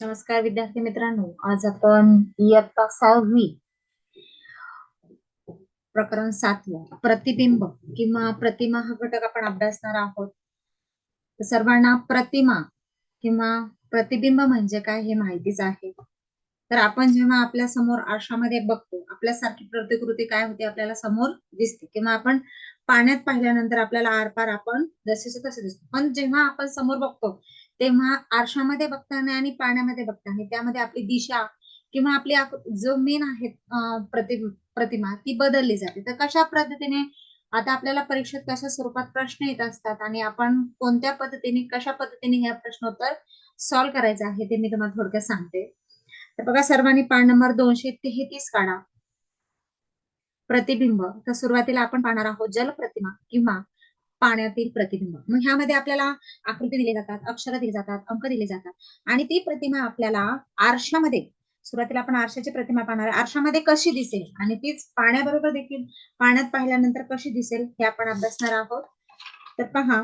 नमस्कार विद्यार्थी मित्रांनो. आज आपण इयत्ता सहावी प्रकरण सातवं प्रतिबिंब किंवा प्रतिमा हा घटक आपण अभ्यासणार आहोत. सर्वांना प्रतिमा किंवा प्रतिबिंब म्हणजे काय हे माहितीच आहे. तर आपण जेव्हा आपल्यासमोर आरशामध्ये बघतो आपल्यासारखी प्रतिकृती काय होते आपल्याला समोर दिसते. किंवा आपण पाण्यात पाहिल्यानंतर आपल्याला आरपार आपण जसेच तसे दिसतो. पण जेव्हा आपण समोर बघतो तेव्हा आरशामध्ये बघताना आणि पाण्यामध्ये बघताना त्यामध्ये आपली दिशा किंवा आपली जो मेन आहे प्रति प्रतिमा ती बदलली जाते. तर कशा पद्धतीने आता आपल्याला परीक्षेत कशा स्वरूपात प्रश्न येत असतात आणि आपण कोणत्या पद्धतीने कशा पद्धतीने हे प्रश्नोत्तर सॉल्व्ह करायचं आहे ते मी तुम्हाला थोडक्यात सांगते. तर बघा सर्वांनी पान नंबर दोनशे तेहतीस काढा. प्रतिबिंब. तर सुरुवातीला आपण पाहणार आहोत जलप्रतिमा किंवा पाण्यातील प्रतिबिंब. मग ह्यामध्ये आपल्याला आकृती दिली जातात अक्षर दिली जातात अंक दिले जातात. आणि ती प्रतिमा आपल्याला आरशामध्ये सुरुवातीला आपण आरशाची प्रतिमा पाहणार आरशामध्ये कशी दिसेल? आणि तीच पाण्याबरोबर देखील पाण्यात पाहिल्यानंतर कशी दिसेल? हे आपण अभ्यासणार आहोत. तर पहा.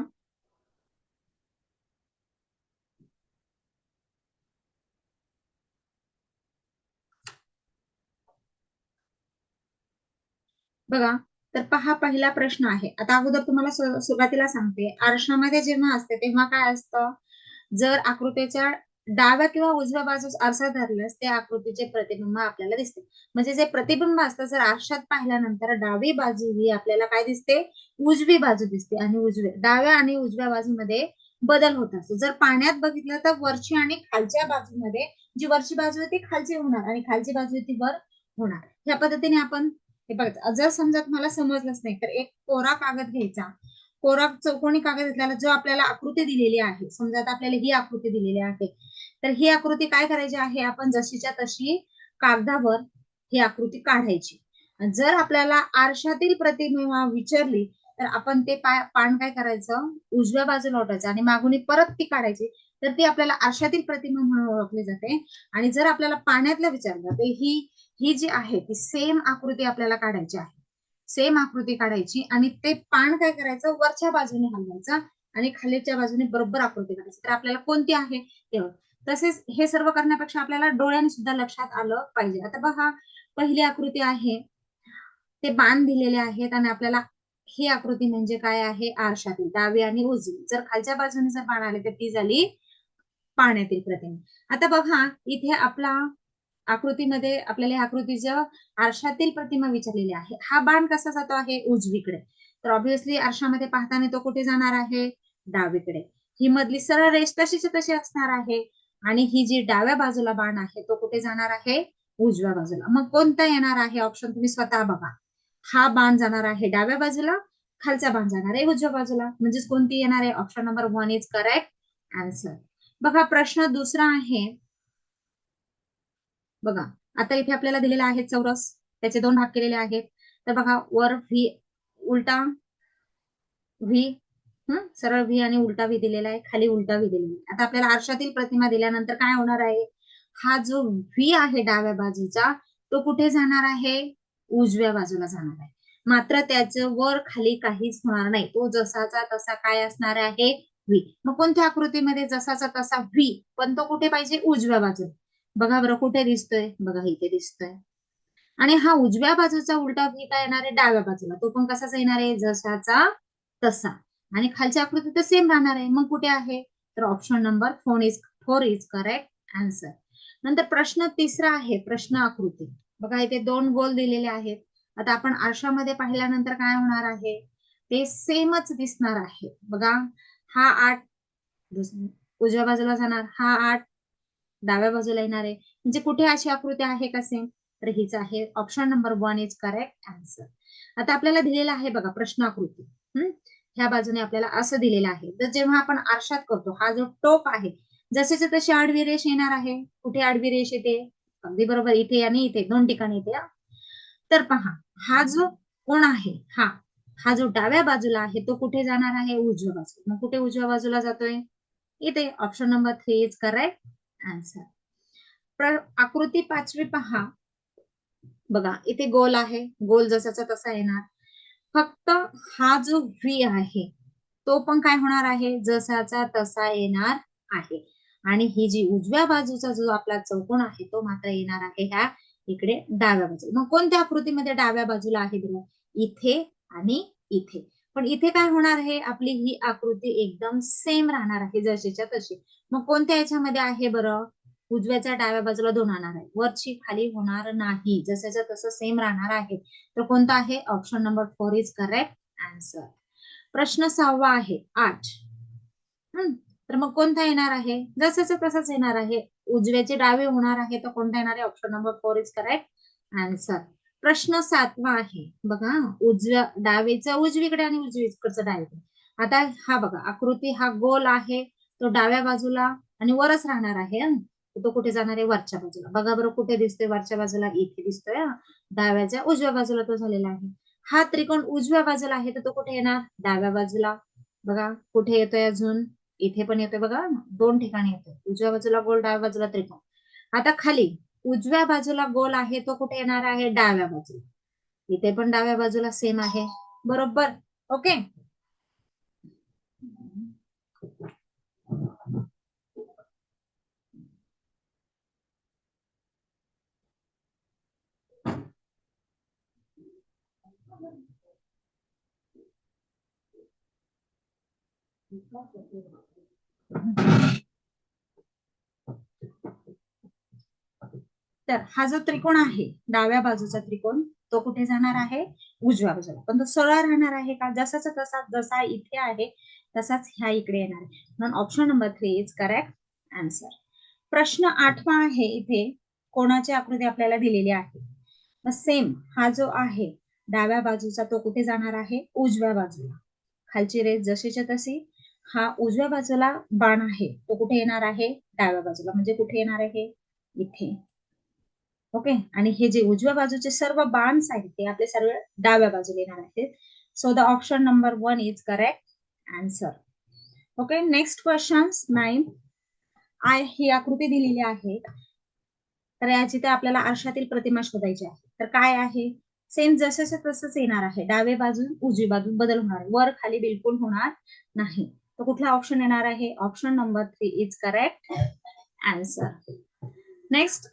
बघा. तर पहा पहिला प्रश्न आहे. आता अगोदर तुम्हाला सुरुवातीला सांगते. आरशामध्ये जेव्हा असते तेव्हा काय असतं? जर आकृतीच्या डाव्या किंवा उजव्या बाजूस आरसा धरल्यास त्या आकृतीचे प्रतिबिंब आपल्याला दिसते. म्हणजे जे प्रतिबिंब असतं जर आरशात पाहिल्यानंतर डावी बाजू ही आपल्याला काय दिसते? उजवी बाजू दिसते आणि उजव्या डाव्या आणि उजव्या बाजूमध्ये बदल होत असतो. जर पाण्यात बघितलं तर वरची आणि खालच्या बाजूमध्ये जी वरची बाजू आहे ती खालची होणार आणि खालची बाजू ती वर होणार. ह्या पद्धतीने आपण हे बघा जर समजा तुम्हाला समजलंच नाही तर एक कोरा कागद घ्यायचा. कोरा चौकोनी कागद घेतल्याला जो आपल्याला आकृती दिलेली आहे समजा आता आपल्याला ही आकृती दिलेली आहे. तर ही आकृती काय करायची आहे? आपण जशीच्या तशी कागदावर ही आकृती काढायची. जर आपल्याला आरशातील प्रतिमा विचारली तर आपण ते पान काय करायचं? उजव्या बाजूला ओढायचं आणि मागून परत ती काढायची. तर ती आपल्याला आरशातील प्रतिमा म्हणून ओळखली जाते. आणि जर आपल्याला पाण्यातलं विचारलं तर ही ही जी आहे ती सेम आकृती आपल्याला काढायची आहे. सेम आकृती काढायची आणि ते पान काय करायचं? वरच्या बाजूने हलवायचं आणि खालीच्या बाजूने बरोबर आकृती काढायची. तर आपल्याला कोणती आहे? ते तसेच हे सर्व करण्यापेक्षा आपल्याला डोळ्याने सुद्धा लक्षात आलं पाहिजे. आता बघा पहिली आकृती आहे. ते बाण दिलेले आहेत आणि आपल्याला ही आकृती म्हणजे काय आहे? आरशातील डावी आणि उजवी. जर खालच्या बाजूने जर बाण आले तर ती झाली पाण्यातील प्रतिमा. आता बघा इथे आपला आकृतीमध्ये आपल्याला आकृतीच्या आरशातील प्रतिमा विचारलेली आहे. हा बाण कसा जातो आहे? उजवीकडे. तर ऑब्विसली आरशामध्ये पाहताना तो कुठे जाणार आहे? डावीकडे. ही मधली सरळ रेष तशीच तशी असणार आहे आणि ही जी डाव्या बाजूला बाण आहे तो कुठे जाणार आहे? उजव्या बाजूला. मग कोणता येणार आहे? ऑप्शन तुम्ही स्वतः बघा. हा बाण जाणार आहे डाव्या बाजूला खालचा बाण जाणार आहे उजव्या बाजूला. म्हणजेच कोणती येणार आहे? Option number one is correct answer बघा प्रश्न दुसरा आहे. बघा आता इथे आपल्याला दिलेला आहे चौरस त्याचे दोन भाग केलेले आहेत. तर बघा वर व्ही उलटा व्ही हम्म सरळ व्ही आणि उलटा व्ही दिलेला आहे खाली उलटा व्ही दिलेला आहे. आता आपल्याला आरशातील प्रतिमा दिल्यानंतर काय होणार आहे? हा जो व्ही आहे डाव्या बाजूचा तो कुठे जाणार आहे? उजव्या बाजूला जाणार आहे. मात्र त्याचं वर खाली काहीच होणार नाही. तो जसाचा तसा काय असणार आहे? व्ही मग कोणत्या आकृतीमध्ये जसाचा तसा व्ही पण तो कुठे पाहिजे? उजव्या बाजूला. बघा बरं कुठे दिसतोय? बघा इथे दिसतोय. आणि हा उजव्या बाजूचा उलटा व्ही काय येणार आहे डाव्या बाजूला. तो पण कसाच येणार आहे? जसाचा तसा. आणि खालच्या आकृती तर सेम राहणार आहे. मग कुठे आहे? तर option number four is four is correct answer नंतर प्रश्न तिसरा आहे प्रश्न आकृती. बघा इथे दोन गोल दिलेले आहेत. आता आपण आरशामध्ये पाहिल्यानंतर काय होणार आहे? ते सेमच दिसणार आहे. बघा हा आठ उजव्या बाजूला जाणार. हा आठ डाव्या बाजूला येणार आहे. म्हणजे कुठे अशी आकृती आहे का सेम तर हीच आहे. Option number one is correct answer आता आपल्याला दिलेला आहे बघा प्रश्न आकृती. हम्म? ह्या बाजूने आपल्याला असं दिलेलं आहे. तर जेव्हा आपण आरशात करतो हा जो टोक आहे जसेचे तशी आडवी रेष येणार आहे. कुठे आडवी रेष येते? अगदी बरोबर इथे आणि इथे दोन ठिकाणी येते तर पहा हा जो कोण आहे हा हा जो डाव्या बाजूला आहे तो कुठे जाणार आहे? उजव्या बाजूला. मग कुठे उजव्या बाजूला जातोय? इथे. Option number three is correct answer आकृती पाचवी पहा. बघा इथे गोल आहे. गोल जसाचा तसा येणार. फक्त हा जो व्ही आहे तो पण काय होणार आहे? जसाचा तसा येणार आहे. आणि ही जी उजव्या बाजूचा जो आपला चौकोन आहे तो मात्र येणार आहे ह्या इकडे डाव्या बाजूला. मग कोणत्या आकृतीमध्ये डाव्या बाजूला आहे बघा इथे आणि इथे. पण इथे काय होणार आहे? आपली ही आकृती एकदम सेम राहणार आहे जशीच्या तशी. मग कोणत्या याच्यामध्ये आहे बरं? उजव्याच्या डाव्या बाजूला दोन राहणार आहे. वरची खाली होणार नाही. जसं तसं सेम राहणार आहे. तर कोणता आहे? Option number four is correct answer प्रश्न सहावा आहे आठ. हम्म. तर मग कोणता येणार आहे? जसं तसंच येणार आहे. उजव्याचे डावे होणार आहे तर कोणता येणार आहे? Option number four is correct answer प्रश्न सातवा आहे. बघा उजव्या डावेचा उजवीकडे आणि उजवीकडचा डावीकडे. आता हा बघा आकृती हा गोल आहे तो डाव्या बाजूला आणि वरच राहणार आहे तो कुठे जाणार आहे? वरच्या बाजूला. बघा बरं कुठे दिसतोय? वरच्या बाजूला इथे दिसतोय डाव्याच्या उजव्या बाजूला तो झालेला आहे. हा त्रिकोण उजव्या बाजूला आहे तर तो कुठे येणार? डाव्या बाजूला. बघा कुठे येतोय अजून? इथे पण येतोय बघा दोन ठिकाणी येतोय. उजव्या बाजूला गोल डाव्या बाजूला त्रिकोण. आता खाली. उजव्या बाजूला गोल आहे तो कुठे येणार आहे? डाव्या बाजूला. इथे पण डाव्या बाजूला सेम आहे. बरोबर? ओके तर हा जो त्रिकोण आहे डाव्या बाजूचा त्रिकोण तो कुठे जाणार आहे? उजव्या बाजूला. पण तो सरळ राहणार आहे का? जसाचा तसा जसा इथे आहे तसाच ह्या इकडे येणार आहे. म्हणून option number three is correct answer प्रश्न आठवा आहे इथे. कोणाची आकृती आपल्याला दिलेली आहे? सेम हा जो आहे डाव्या बाजूचा तो कुठे जाणार आहे? उजव्या बाजूला. खालची रेस जशीच्या तशी हा उजव्या बाजूला बाण आहे. तो कुठे येणार आहे? डाव्या बाजूला. म्हणजे कुठे येणार आहे? इथे. ओके? आणि हे जे उजव्या बाजूचे सर्व बाण्स आहेत ते आपले सर्व डाव्या बाजूला येणार आहेत. So the option number one is correct answer okay next question nine I ही आकृती दिलेली आहे. तर याची ते आपल्याला आरशातील प्रतिमा शोधायची आहे. तर काय आहे? सेम जसं तसंच येणार आहे. डावे बाजू उजवी बाजू बदल होणार. वर खाली बिलकुल होणार नाही. तर कुठला ऑप्शन येणार आहे? Option number three is correct answer next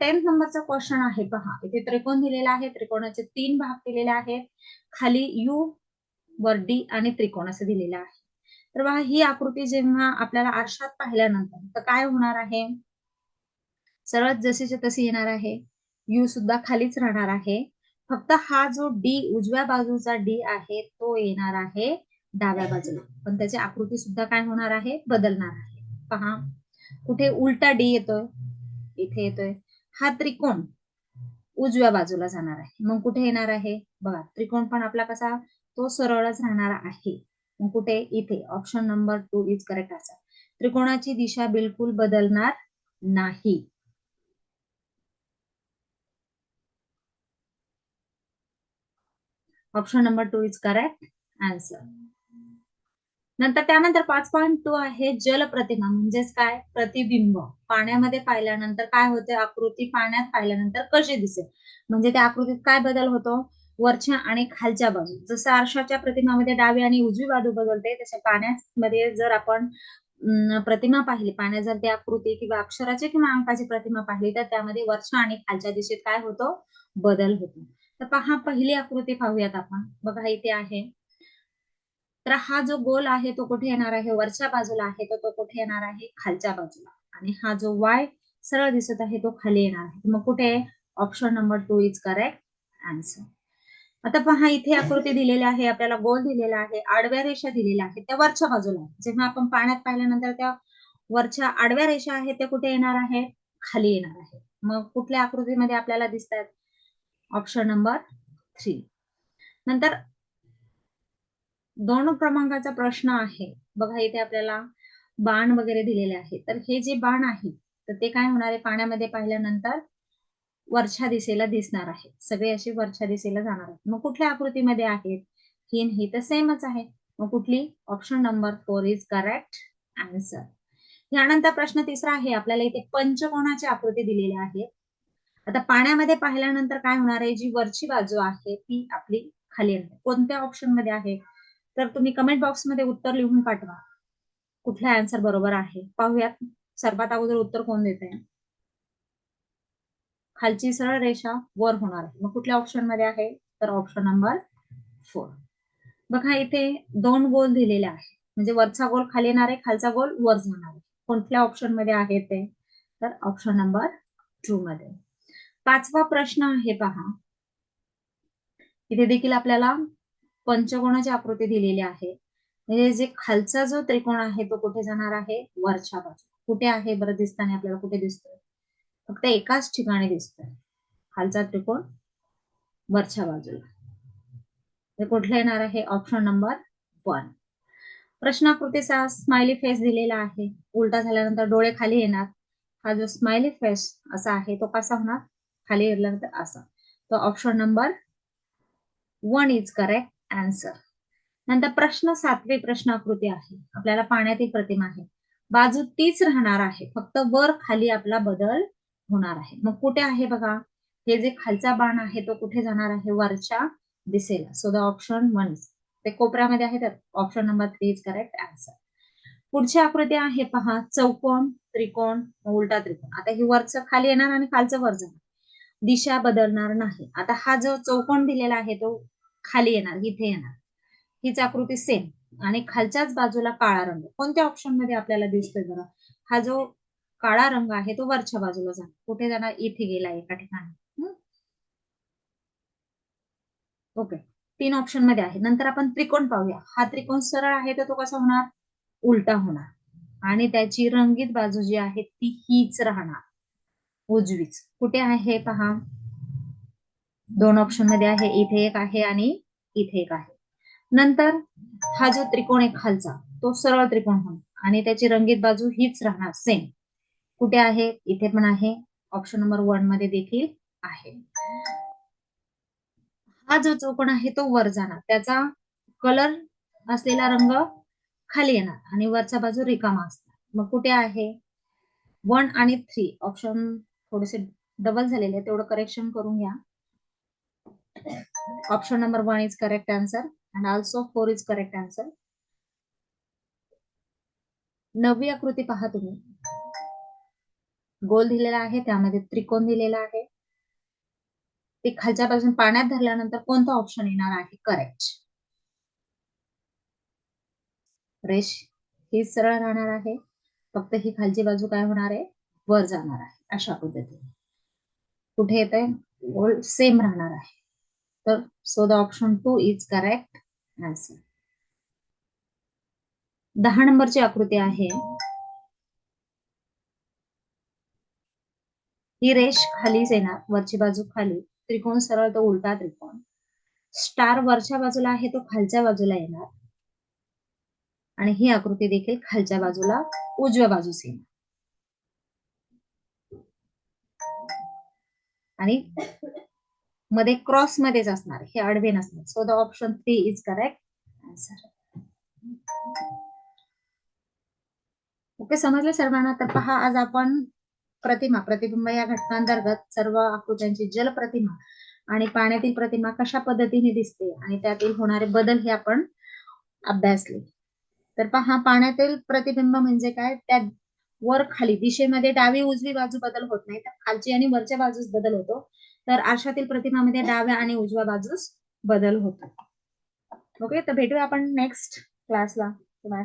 tenth नंबरचा क्वेश्चन आहे पहा. इथे त्रिकोण दिलेला आहे. त्रिकोणाचे तीन भाग दिलेले आहेत. खाली यू वर डी आणि त्रिकोण असं दिलेलं आहे. तर बघा ही आकृती जेव्हा आपल्याला आरशात पाहिल्यानंतर तर काय होणार आहे? सरळ जशीच्या तशी येणार आहे. यू सुद्धा खालीच राहणार आहे. फक्त हा जो डी उजव्या बाजूचा डी आहे तो येणार आहे डाव्या बाजूला. पण त्याची आकृती सुद्धा काय होणार आहे? बदलणार आहे. पहा. कुठे उलटा डी येतोय. इथे येतोय. हा त्रिकोण उजव्या बाजूला जाणार आहे. मग कुठे येणार आहे? बघा त्रिकोण पण आपला कसा तो सरळच राहणार आहे. मग कुठे? इथे. Option number two is correct असा त्रिकोणाची दिशा बिलकुल बदलणार नाही. Option number two is correct answer नंतर त्यानंतर पाच पॉईंट टू आहे जलप्रतिमा म्हणजेच काय? प्रतिबिंब. पाण्यामध्ये पाहिल्यानंतर काय होते? आकृती पाण्यात पाहिल्यानंतर कशी दिसेल? म्हणजे त्या आकृतीत काय बदल होतो? वरच्या आणि खालच्या बाजू. जसं आरशाच्या प्रतिमामध्ये डावी आणि उजवी बाजू बदलते तसे पाण्यामध्ये जर आपण प्रतिमा पाहिली पाण्यात जर ती आकृती किंवा अक्षराची किंवा अंकाची प्रतिमा पाहिली तर त्यामध्ये वरच्या आणि खालच्या दिशेत काय होतो? बदल होतो. तर पहा पहिली आकृती पाहूयात आपण. बघा इथे आहे. तर हा जो गोल आहे तो कुठे येणार आहे? वरच्या बाजूला आहे तर तो कुठे येणार आहे? खालच्या बाजूला. आणि हा जो वाय सरळ दिसत आहे तो खाली येणार आहे. मग कुठे option number two is correct answer आता पहा इथे आकृती दिलेली आहे आपल्याला गोल दिलेला आहे आडव्या रेषा दिलेल्या आहेत त्या वरच्या बाजूला जेव्हा आपण पाण्यात पाहिल्यानंतर त्या वरच्या आडव्या रेषा आहेत त्या कुठे येणार आहे? खाली येणार आहे. मग कुठल्या आकृतीमध्ये आपल्याला दिसतात ऑप्शन नंबर थ्री नंतर दोन क्रमांकाचा प्रश्न आहे. बघा इथे आपल्याला बाण वगैरे दिलेले आहे. तर हे जे बाण आहे तर ते काय होणार आहे? पाण्यामध्ये पाहिल्यानंतर वरच्या दिशेला दिसणार आहे. सगळे असे वरच्या दिशेला जाणार आहेत. मग कुठल्या आकृतीमध्ये आहेत? ही ही तर सेमच आहे. मग कुठली? Option number four is correct answer यानंतर प्रश्न तिसरा आहे. आपल्याला इथे पंचकोणाची आकृती दिलेली आहे. आता पाण्यामध्ये पाहिल्यानंतर काय होणार आहे? जी वरची बाजू आहे ती आपली खाली आहे. कोणत्या ऑप्शनमध्ये आहे? तर तुम्ही कमेंट बॉक्समध्ये उत्तर लिहून पाठवा. कुठला आन्सर बरोबर आहे? पाहूयात. सर्वात अगोदर उत्तर कोण देत आहे खालची सरळ रेषा वर होणार आहे. मग कुठल्या ऑप्शनमध्ये आहे? तर ऑप्शन नंबर फोर बघा इथे दोन गोल दिलेले आहे म्हणजे वरचा गोल खाली येणार आहे खालचा गोल वर जाणार आहे. कोणत्या ऑप्शनमध्ये आहे ते? तर ऑप्शन नंबर टू मध्ये. पाचवा प्रश्न आहे पहा. इथे देखील आपल्याला पंचकोणाची आकृती दिलेली आहे. म्हणजे जे खालचा जो त्रिकोण आहे तो कुठे जाणार आहे? वरच्या बाजू कुठे आहे? बरं दिसताना आपल्याला कुठे दिसतोय? फक्त एकाच ठिकाणी दिसतोय. खालचा त्रिकोण वरच्या बाजूला. कुठला कुठलं येणार आहे? ऑप्शन नंबर वन प्रश्नाकृतीचा स्माइली फेस दिलेला आहे. उलटा झाल्यानंतर डोळे खाली येणार. हा जो स्माइली फेस असा आहे तो कसा होणार? खाली गेल्यानंतर असा. तो option number one is correct answer नंतर प्रश्न सातवी प्रश्नाकृती आहे. आपल्याला पाण्यातील प्रतिमा आहे. बाजू तीच राहणार आहे. फक्त वर खाली आपला बदल होणार आहे. मग कुठे आहे बघा? हे जे खालचा बाण आहे तो कुठे जाणार आहे? वरच्या दिसेल सो द ऑप्शन वन ते कोपऱ्यामध्ये आहे तर option number three is correct answer पुढची आकृती आहे पहा. चौकोन त्रिकोण उलटा त्रिकोण. आता हे वरचं खाली येणार आणि खालचं वर जाणार. दिशा बदलणार नाही. आता हा जो चौकोन दिलेला आहे तो खाली येणार इथे येणार. हीच आकृती सेम आणि खालच्याच बाजूला काळा रंग. कोणत्या ऑप्शनमध्ये आपल्याला दिसतोय जरा हा जो काळा रंग आहे तो वरच्या बाजूला जाणार कुठे जाणार? इथे गेला एका ठिकाणी. ओके. तीन ऑप्शनमध्ये आहे. नंतर आपण त्रिकोण पाहूया. हा त्रिकोण सरळ आहे तर तो कसा होणार? उलटा होणार. आणि त्याची रंगीत बाजू जी आहे ती हीच राहणार. उजवीच. कुठे आहे पहा? दोन ऑप्शनमध्ये आहे इथे एक आहे आणि इथे एक आहे. नंतर हा जो त्रिकोण आहे खालचा तो सरळ त्रिकोण होणार. आणि त्याची रंगीत बाजू हीच राहणार सेम कुठे आहे? इथे पण आहे. ऑप्शन नंबर वनमध्ये देखील आहे. हा जो चौकोन आहे तो वर जाणार. त्याचा कलर असलेला रंग खाली येणार आणि वरचा बाजू रिकामा असणार. मग कुठे आहे? वन आणि थ्री ऑप्शन थोडेसे डबल झालेले तेवढं करेक्शन करून घ्या. Option number one is correct answer and also four is correct answer नववी आकृती पहा तुम्ही. गोल दिलेला आहे त्यामध्ये त्रिकोण दिलेला आहे. ते खालच्या बाजून पाण्यात धरल्यानंतर कोणता ऑप्शन येणार आहे? करेक्ट रेश ही सरळ राहणार आहे. फक्त ही खालची बाजू काय होणार आहे? वर जाणार आहे. अशा पद्धतीने. कुठे येत आहे सेम राहणार आहे. तर so the option two is correct answer दहा नंबरची आकृती आहे. ही रेष खालीच येणार वरची बाजू खाली त्रिकोण सरळ तो उलटा त्रिकोण. स्टार वरच्या बाजूला आहे तो खालच्या बाजूला येणार. आणि ही आकृती देखील खालच्या बाजूला उजव्या बाजूस येणार. आणि मध्ये क्रॉस मध्येच असणार हे आडवे नसणार. So the option three is correct answer okay समजले सर्वांना? तर पहा आज आपण प्रतिमा प्रतिबिंब या घटकांतर्गत सर्व आकृत्यांची जल प्रतिमा आणि पाण्यातील प्रतिमा कशा पद्धतीने दिसते आणि त्यातील होणारे बदल हे आपण अभ्यासले. तर पहा पाण्यातील प्रतिबिंब म्हणजे काय? त्या वर खाली दिशेमध्ये डावी उजवी बाजू बदल होत नाही तर खालची आणि वरच्या बाजूस बदल होतो. तर आरशातील प्रतिमामध्ये डाव्या आणि उजव्या बाजूस बदल होतो. ओके तर भेटूया आपण नेक्स्ट क्लासला बाय